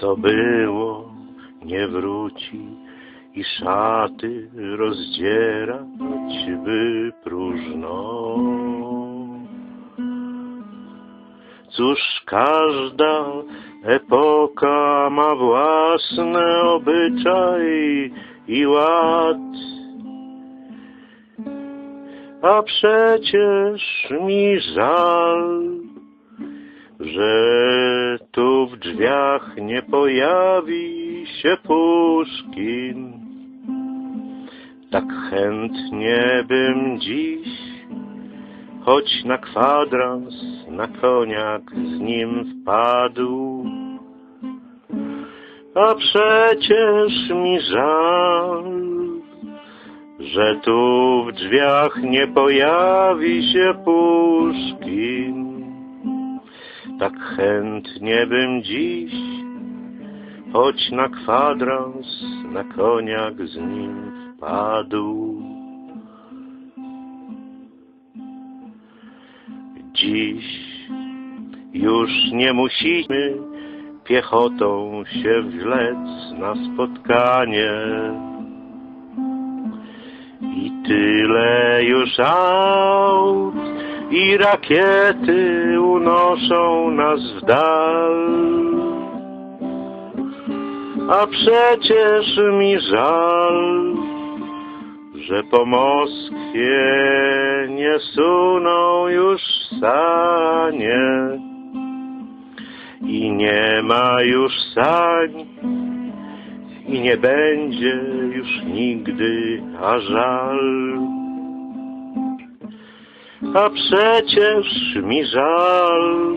Co było, nie wróci i szaty rozdzierać by próżno. Cóż każda epoka ma własne obyczaj i ład. A przecież mi żal, że w drzwiach nie pojawi się Puszkin. Tak chętnie bym dziś, choć na kwadrans, na koniak z nim wpadł. A przecież mi żal, że tu w drzwiach nie pojawi się Puszkin. Tak chętnie bym dziś, choć na kwadrans, na koniak z nim wpadł. Dziś już nie musimy piechotą się wlec na spotkanie. I tyle już aut i rakiety unoszą nas w dal. A przecież mi żal, że po Moskwie nie suną już sanie i nie ma już sań i nie będzie już nigdy, a żal. A przecież mi żal,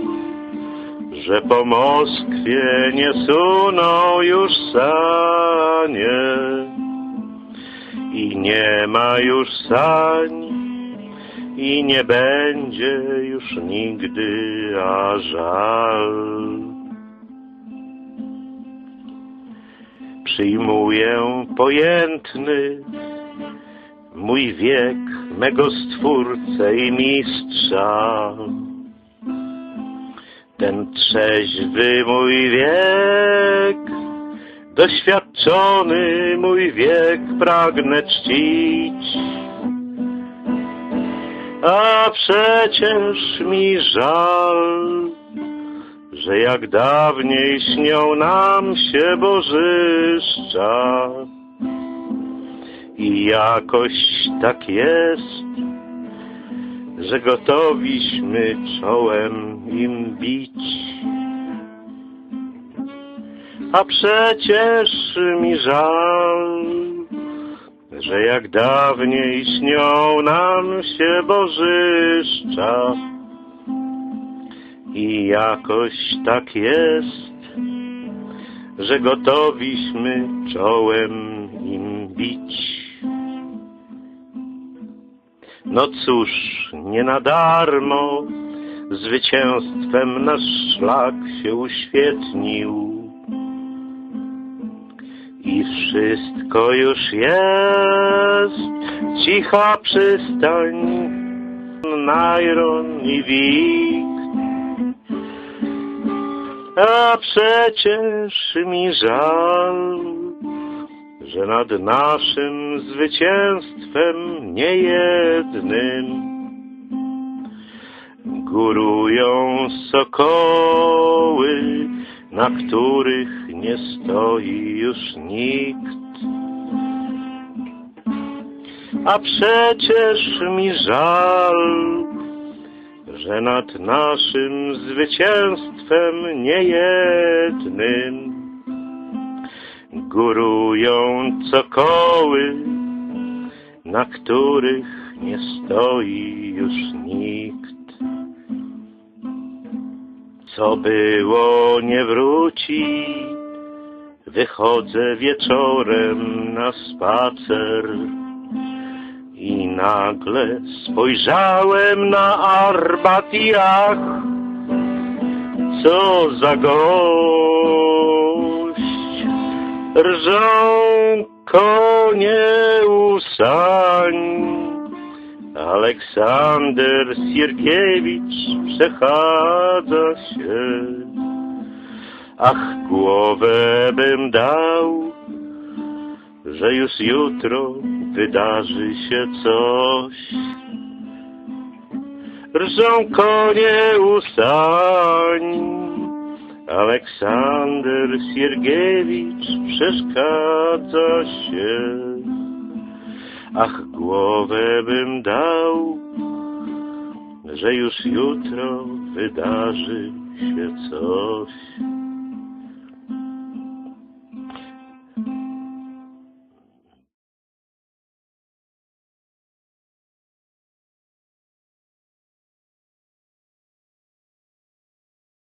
że po Moskwie nie suną już sanie i nie ma już sań i nie będzie już nigdy, a żal. Przyjmuję pojętny mój wiek, mego stwórcę i mistrza. Ten trzeźwy mój wiek, doświadczony mój wiek pragnę czcić. A przecież mi żal, że jak dawniej śnią nam się bożyszcza. I jakoś tak jest, że gotowiśmy czołem im bić. A przecież mi żal, że jak dawniej śnią nam się bożyszcza. I jakoś tak jest, że gotowiśmy czołem im bić. No cóż, nie na darmo zwycięstwem nasz szlak się uświetnił. I wszystko już jest, cicha przystań, Najron i Wik. A przecież mi żal, że nad naszym zwycięstwem niejednym górują sokoły, na których nie stoi już nikt. A przecież mi żal, że nad naszym zwycięstwem niejednym górują cokoły, na których nie stoi już nikt. Co było, nie wróci, wychodzę wieczorem na spacer i nagle spojrzałem na Arbatiach, co za gość. Rżą konie u sań, Aleksander Sierkiewicz przechadza się. Ach, głowę bym dał, że już jutro wydarzy się coś. Rżą konie u sań, Aleksander Siergiewicz przeszkadza się. Ach, głowę bym dał, że już jutro wydarzy się coś.